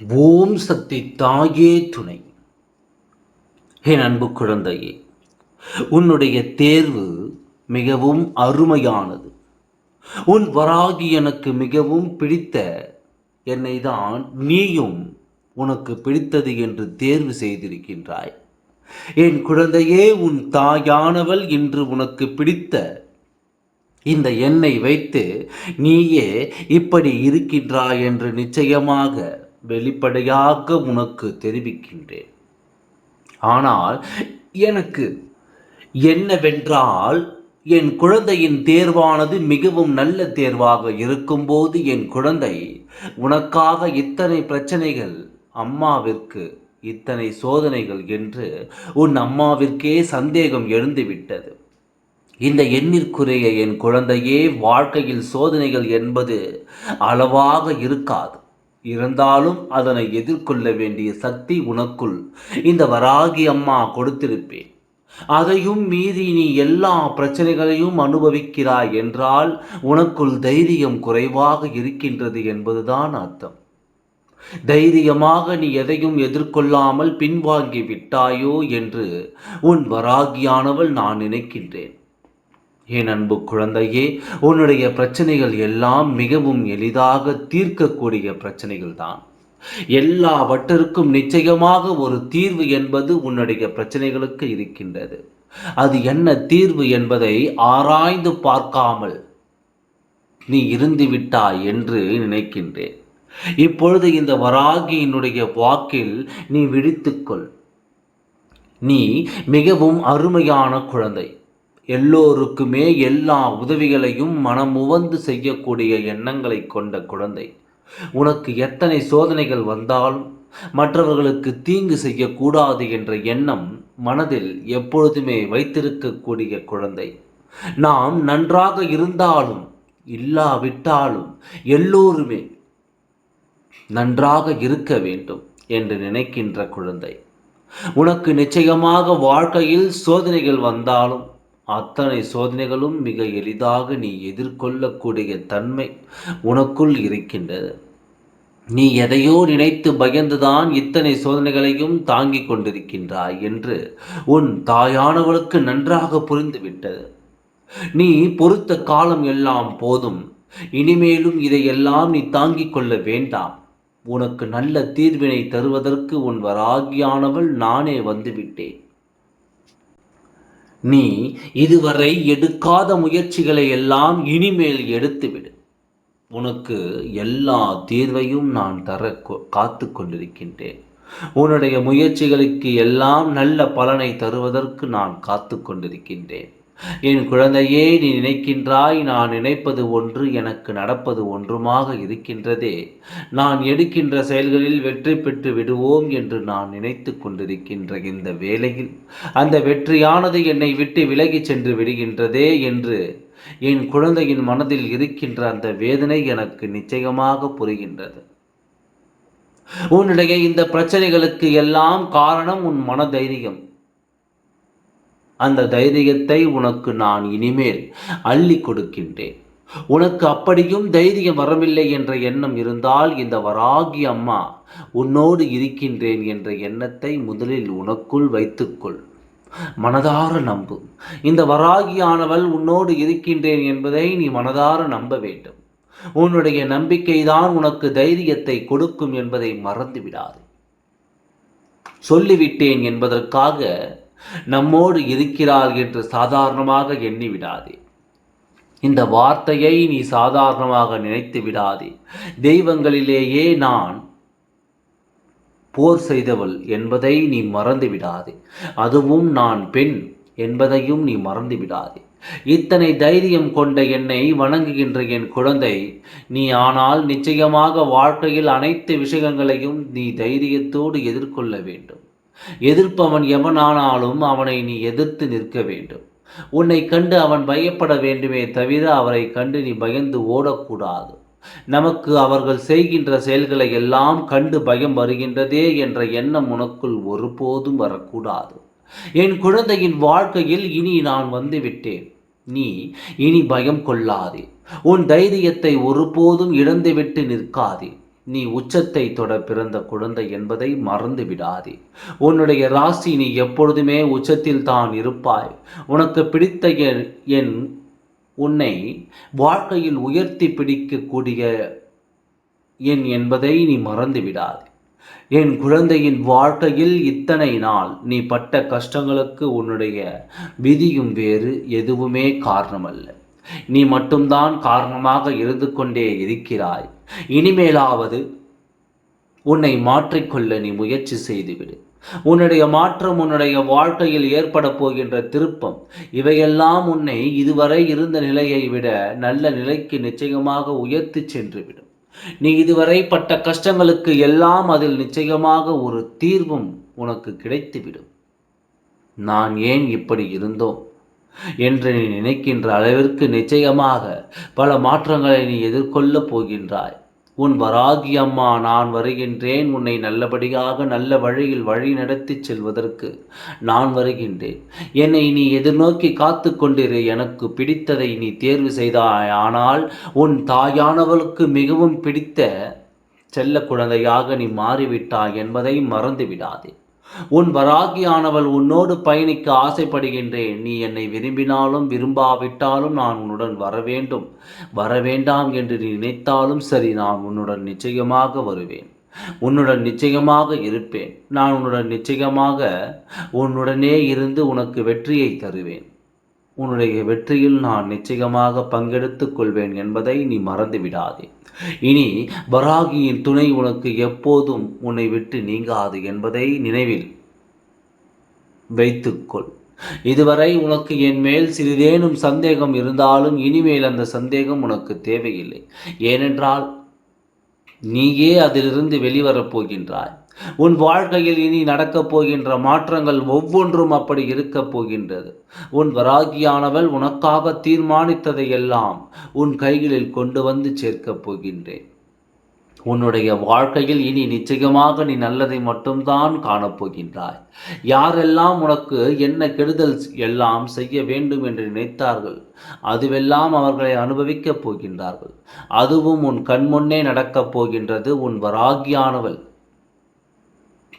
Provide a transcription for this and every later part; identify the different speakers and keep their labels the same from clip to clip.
Speaker 1: ஓம் சக்தி தாயே துணை. என் அன்பு குழந்தையே உன்னுடைய தேர்வு மிகவும் அருமையானது. உன் வராகி எனக்கு மிகவும் பிடித்த என்னை தான் நீயும் உனக்கு பிடித்தது என்று தேர்வு செய்திருக்கின்றாய். என் குழந்தையே உன் தாயானவள் இன்று உனக்கு பிடித்த இந்த எண்ணை வைத்து நீயே இப்படி இருக்கின்றாய் என்று நிச்சயமாக வெளிப்படையாக உனக்கு தெரிவிக்கின்றேன். ஆனால் எனக்கு என்னவென்றால் என் குழந்தையின் தேர்வானது மிகவும் நல்ல தேர்வாக இருக்கும்போது என் குழந்தை உனக்காக இத்தனை பிரச்சனைகள் அம்மாவிற்கு இத்தனை சோதனைகள் என்று உன் அம்மாவிற்கே சந்தேகம் எழுந்துவிட்டது. இந்த எண்ணிற்குரிய என் குழந்தையே வாழ்க்கையில் சோதனைகள் என்பது அளவாக இருக்காது. இருந்தாலும் அதனை எதிர்கொள்ள வேண்டிய சக்தி உனக்குள் இந்த வராகி அம்மா கொடுத்திருப்பேன் அதையும் மீறி நீ எல்லா பிரச்சனைகளையும் அனுபவிக்கிறாய் என்றால் உனக்குள் தைரியம் குறைவாக இருக்கின்றது என்பதுதான் அர்த்தம். தைரியமாக நீ எதையும் எதிர்கொள்ளாமல் பின்வாங்கி விட்டாயோ என்று உன் வராகியானவள் நான் நினைக்கின்றேன். என் அன்பு குழந்தையே உன்னுடைய பிரச்சனைகள் எல்லாம் மிகவும் எளிதாக தீர்க்கக்கூடிய பிரச்சனைகள் தான். எல்லாவற்றிற்கும் நிச்சயமாக ஒரு தீர்வு என்பது உன்னுடைய பிரச்சனைகளுக்கு இருக்கின்றது. அது என்ன தீர்வு என்பதை ஆராய்ந்து பார்க்காமல் நீ இருந்துவிட்டாய் என்று நினைக்கின்றேன். இப்பொழுது இந்த வராகியினுடைய வாக்கில் நீ விழித்துக்கொள். நீ மிகவும் அருமையான குழந்தை. எல்லோருக்குமே எல்லா உதவிகளையும் மனமுவந்து செய்யக்கூடிய எண்ணங்களை கொண்ட குழந்தை. உனக்கு எத்தனை சோதனைகள் வந்தாலும் மற்றவர்களுக்கு தீங்கு செய்யக்கூடாது என்ற எண்ணம் மனதில் எப்பொழுதுமே வைத்திருக்கக்கூடிய குழந்தை. நாம் நன்றாக இருந்தாலும் இல்லாவிட்டாலும் எல்லோருமே நன்றாக இருக்க வேண்டும் என்று நினைக்கின்ற குழந்தை. உனக்கு நிச்சயமாக வாழ்க்கையில் சோதனைகள் வந்தாலும் அத்தனை சோதனைகளும் மிக எளிதாக நீ எதிர்கொள்ளக்கூடிய தன்மை உனக்குள் இருக்கின்றது. நீ எதையோ நினைத்து பயந்துதான் இத்தனை சோதனைகளையும் தாங்கிக் கொண்டிருக்கின்றாய் என்று உன் தாயானவளுக்கு நன்றாக புரிந்துவிட்டது. நீ பொறுத்த காலம் எல்லாம் போதும். இனிமேலும் இதையெல்லாம் நீ தாங்கிக் கொள்ள வேண்டாம். உனக்கு நல்ல தீர்வினை தருவதற்கு உன் வராகியானவள் நானே வந்துவிட்டேன். நீ இதுவரை எடுக்காத முயற்சிகளை எல்லாம் இனிமேல் எடுத்துவிடு. உனக்கு எல்லா தீர்வையும் நான் தர காத்து கொண்டிருக்கின்றேன். உன்னுடைய முயற்சிகளுக்கு எல்லாம் நல்ல பலனை தருவதற்கு நான் காத்து கொண்டிருக்கின்றேன். என் குழந்தையே நீ நினைக்கின்றாய் நான் நினைப்பது ஒன்று எனக்கு நடப்பது ஒன்றுமாக இருக்கின்றதே. நான் எடுக்கின்ற செயல்களில் வெற்றி பெற்று விடுவோம் என்று நான் நினைத்து கொண்டிருக்கின்ற இந்த வேளையில் அந்த வெற்றியானது என்னை விட்டு விலகிச் சென்று விடுகின்றதே என்று என் குழந்தையின் மனதில் இருக்கின்ற அந்த வேதனை எனக்கு நிச்சயமாக புரிகின்றது. உன்னுடைய இந்த பிரச்சனைகளுக்கு எல்லாம் காரணம் உன் மனதைரியம். அந்த தைரியத்தை உனக்கு நான் இனிமேல் அள்ளி கொடுக்கின்றேன். உனக்கு அப்படியும் தைரியம் வரவில்லை என்ற எண்ணம் இருந்தால் இந்த வராகி அம்மா உன்னோடு இருக்கின்றேன் என்ற எண்ணத்தை முதலில் உனக்குள் வைத்துக்கொள். மனதார நம்பு. இந்த வராகியானவள் உன்னோடு இருக்கின்றேன் என்பதை நீ மனதார நம்ப வேண்டும். உன்னுடைய நம்பிக்கைதான் உனக்கு தைரியத்தை கொடுக்கும் என்பதை மறந்து விடாது சொல்லிவிட்டேன் என்பதற்காக நம்மோடு இருக்கிறார் என்று சாதாரணமாக எண்ணி விடாதே. இந்த வார்த்தையை நீ சாதாரணமாக நினைத்து விடாதே. தெய்வங்களிலேயே நான் போர் செய்தவள் என்பதை நீ மறந்து விடாதே. அதுவும் நான் பெண் என்பதையும் நீ மறந்து விடாதே. இத்தனை தைரியம் கொண்ட என்னை வணங்குகின்ற என் குழந்தை நீ ஆனால் நிச்சயமாக வாழ்க்கையில் அனைத்து விஷயங்களையும் நீ தைரியத்தோடு எதிர்கொள்ள வேண்டும். எதிர்ப்பவன் எவனானாலும் அவனை நீ எதிர்த்து நிற்க வேண்டும். உன்னை கண்டு அவன் பயப்பட வேண்டுமே தவிர அவரை கண்டு நீ பயந்து ஓடக்கூடாது. நமக்கு அவர்கள் செய்கின்ற செயல்களை எல்லாம் கண்டு பயம் வருகின்றதே என்ற எண்ணம் உனக்குள் ஒருபோதும் வரக்கூடாது. என் குழந்தையின் வாழ்க்கையில் இனி நான் வந்துவிட்டேன் நீ இனி பயம் கொள்ளாதே. உன் தைரியத்தை ஒருபோதும் இழந்துவிட்டு நிற்காதே. நீ உச்சத்தை தொட பிறந்த குழந்தை என்பதை மறந்து விடாதே. உன்னுடைய ராசி நீ எப்பொழுதுமே உச்சத்தில் தான் இருப்பாய். உனக்கு பிடித்த என் உன்னை வாழ்க்கையில் உயர்த்தி பிடிக்கக்கூடிய என் என்பதை நீ மறந்து விடாதே. என் குழந்தையின் வாழ்க்கையில் இத்தனை நாள் நீ பட்ட கஷ்டங்களுக்கு உன்னுடைய விதியும் வேறு எதுவுமே காரணமல்ல. நீ மட்டும்தான் காரணமாக இருந்து கொண்டே இருக்கிறாய். இனிமேலாவது உன்னை மாற்றிக்கொள்ள நீ முயற்சி செய்துவிடு. உன்னுடைய மாற்றம் உன்னுடைய வாழ்க்கையில் ஏற்பட போகின்ற திருப்பம் இவையெல்லாம் உன்னை இதுவரை இருந்த நிலையை விட நல்ல நிலைக்கு நிச்சயமாக உயர்த்தி சென்றுவிடும். நீ இதுவரை பட்ட கஷ்டங்களுக்கு எல்லாம் அதில் நிச்சயமாக ஒரு தீர்வும் உனக்கு கிடைத்துவிடும். நான் ஏன் இப்படி இருந்தோம்? என்று நீ நினைக்கின்ற அளவிற்கு நிச்சயமாக பல மாற்றங்களை நீ எதிர்கொள்ளப் போகின்றாய். உன் வராகி அம்மா நான் வருகின்றேன். உன்னை நல்லபடியாக நல்ல வழியில் வழி நடத்தி செல்வதற்கு நான் வருகின்றேன். என்னை நீ எதிர்நோக்கி காத்து கொண்டிரு. எனக்கு பிடித்ததை நீ தேர்வு செய்தாய். ஆனால் உன் தாயானவளுக்கு மிகவும் பிடித்த செல்ல குழந்தையாக நீ மாறிவிட்டாய் என்பதை மறந்து விடாதே உன் வராகியானவள் உன்னோடு பயணிக்க ஆசைப்படுகின்றேன். நீ என்னை விரும்பினாலும் விரும்பாவிட்டாலும் நான் உன்னுடன் வர வேண்டும் வர வேண்டாம் என்று நீ நினைத்தாலும் சரி நான் உன்னுடன் நிச்சயமாக வருவேன். உன்னுடன் நிச்சயமாக இருப்பேன். நான் உன்னுடன் நிச்சயமாக உன்னுடனே இருந்து உனக்கு வெற்றியை தருவேன். உன்னுடைய வெற்றியில் நான் நிச்சயமாக பங்கெடுத்துக் கொள்வேன் என்பதை நீ மறந்து விடாதே இனி வராகியின் துணை உனக்கு எப்போதும் உன்னை விட்டு நீங்காது என்பதை நினைவில் வைத்துக்கொள். இதுவரை உனக்கு என் மேல் சிறிதேனும் சந்தேகம் இருந்தாலும் இனிமேல் அந்த சந்தேகம் உனக்கு தேவையில்லை. ஏனென்றால் நீயே அதிலிருந்து வெளிவரப் போகின்றாய். உன் வாழ்க்கையில் இனி நடக்கப் போகின்ற மாற்றங்கள் ஒவ்வொன்றும் அப்படி இருக்கப் போகின்றது. உன் வராகியானவள் உனக்காக தீர்மானித்ததை எல்லாம் உன் கைகளில் கொண்டு வந்து சேர்க்கப் போகின்றேன். உன்னுடைய வாழ்க்கையில் இனி நிச்சயமாக நீ நல்லதை மட்டும்தான் காணப்போகின்றாய் யாரெல்லாம் உனக்கு என்ன கெடுதல் எல்லாம் செய்ய வேண்டும் என்று நினைத்தார்கள் அதுவெல்லாம் அவர்களை அனுபவிக்கப் போகின்றார்கள். அதுவும் உன் கண்முன்னே நடக்கப் போகின்றது. உன் வராகியானவள்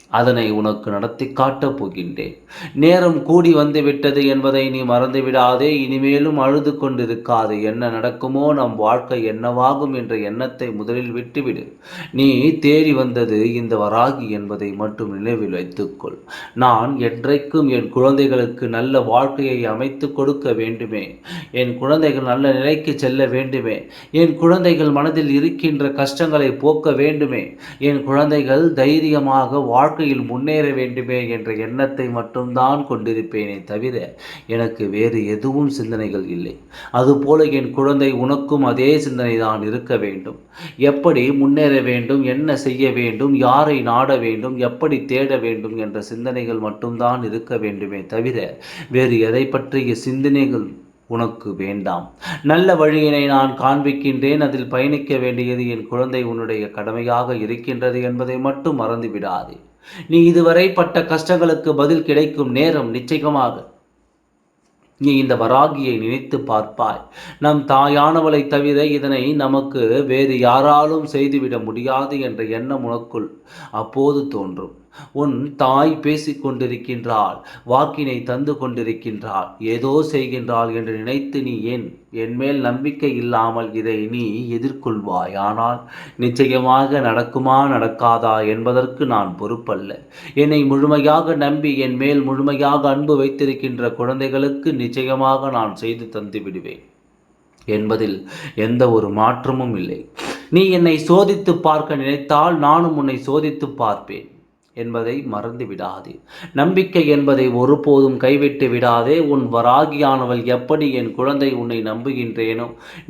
Speaker 1: அதனை உனக்கு நடத்தி காட்டப் போகின்றேன். நேரம் கூடி வந்து விட்டது என்பதை நீ மறந்துவிடாதே. இனிமேலும் அழுது கொண்டிருக்காது. என்ன நடக்குமோ நம் வாழ்க்கை என்னவாகும் என்ற எண்ணத்தை முதலில் விட்டுவிடு. நீ தேடி வந்தது இந்த வராகி என்பதை மட்டும் நினைவில் வைத்துக்கொள். நான் என்றைக்கும் என் குழந்தைகளுக்கு நல்ல வாழ்க்கையை அமைத்து கொடுக்க வேண்டுமே. என் குழந்தைகள் நல்ல நிலைக்கு செல்ல வேண்டுமே. என் குழந்தைகள் மனதில் இருக்கின்ற கஷ்டங்களை போக்க வேண்டுமே. என் குழந்தைகள் தைரியமாக வாழ்க்கை வாழ்க்கையில் முன்னேற வேண்டுமே என்ற எண்ணத்தை மட்டும்தான் கொண்டிருப்பேனே தவிர எனக்கு வேறு எதுவும் சிந்தனைகள் இல்லை. அதுபோல என் குழந்தை உனக்கும் அதே சிந்தனை தான் இருக்க வேண்டும். எப்படி முன்னேற வேண்டும் என்ன செய்ய வேண்டும் யாரை நாட வேண்டும் எப்படி தேட வேண்டும் என்ற சிந்தனைகள் மட்டும்தான் இருக்க வேண்டுமே தவிர வேறு எதை பற்றிய சிந்தனைகள் உனக்கு வேண்டாம். நல்ல வழியினை நான் காண்பிக்கின்றேன் அதில் பயணிக்க வேண்டியது என் குழந்தை உன்னுடைய கடமையாக இருக்கின்றது என்பதை மட்டும் மறந்துவிடாதே. நீ இதுவரை பட்ட கஷ்டங்களுக்கு பதில் கிடைக்கும் நேரம் நிச்சயமாக. நீ இந்த வராகியை நினைத்து பார்ப்பாய். நம் தாயானவளை தவிர இதனை நமக்கு வேறு யாராலும் செய்துவிட முடியாது என்ற எண்ணம் உனக்குள் அப்போது தோன்றும். உன் தாய் பேசிக் கொண்டிருக்கின்றாள் வாக்கினை தந்து கொண்டிருக்கின்றாள் ஏதோ செய்கின்றாள் என்று நினைத்து நீ ஏன்? என்மேல் நம்பிக்கை இல்லாமல் இதை நீ எதிர்கொள்வாய். ஆனால் நிச்சயமாக நடக்குமா நடக்காதா என்பதற்கு நான் பொறுப்பல்ல. என்னை முழுமையாக நம்பி என் மேல் முழுமையாக அன்பு வைத்திருக்கின்ற குழந்தைகளுக்கு நிச்சயமாக நான் செய்து தந்து விடுவேன் என்பதில் எந்த ஒரு மாற்றமும் இல்லை. நீ என்னை சோதித்து பார்க்க நினைத்தால் நானும் உன்னை சோதித்து பார்ப்பேன். என்பதை மறந்து விடாதே. நம்பிக்கை என்பதை ஒருபோதும் கைவிட்டு விடாதே. உன் வராகியானவள் எப்படி என் குழந்தை உன்னை நம்புகின்றேனோ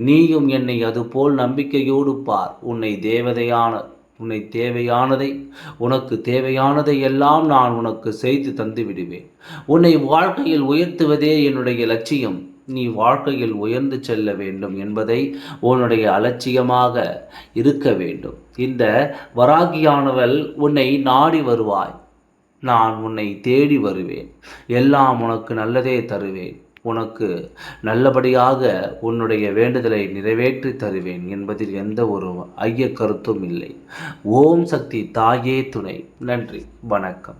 Speaker 1: நீயும் என்னை அதுபோல் நம்பிக்கையோடு பார். உன்னை தேவதையான உன்னை தேவையானதை உனக்கு தேவையானதை எல்லாம் நான் உனக்கு செய்து தந்து விடுவேன். உன்னை வாழ்க்கையில் உயர்த்துவதே என்னுடைய லட்சியம். நீ வாழ்க்கையில் உயர்ந்து செல்ல வேண்டும் என்பதை உன்னுடைய அலட்சியமாக இருக்க வேண்டும். இந்த வராகியானவள் உன்னை நாடி வருவாய். நான் உன்னை தேடி வருவேன். எல்லாம் உனக்கு நல்லதே தருவேன். உனக்கு நல்லபடியாக உன்னுடைய வேண்டுதலை நிறைவேற்றி தருவேன் என்பதில் எந்த ஒரு ஐய கருத்தும் இல்லை. ஓம் சக்தி தாயே துணை. நன்றி. வணக்கம்.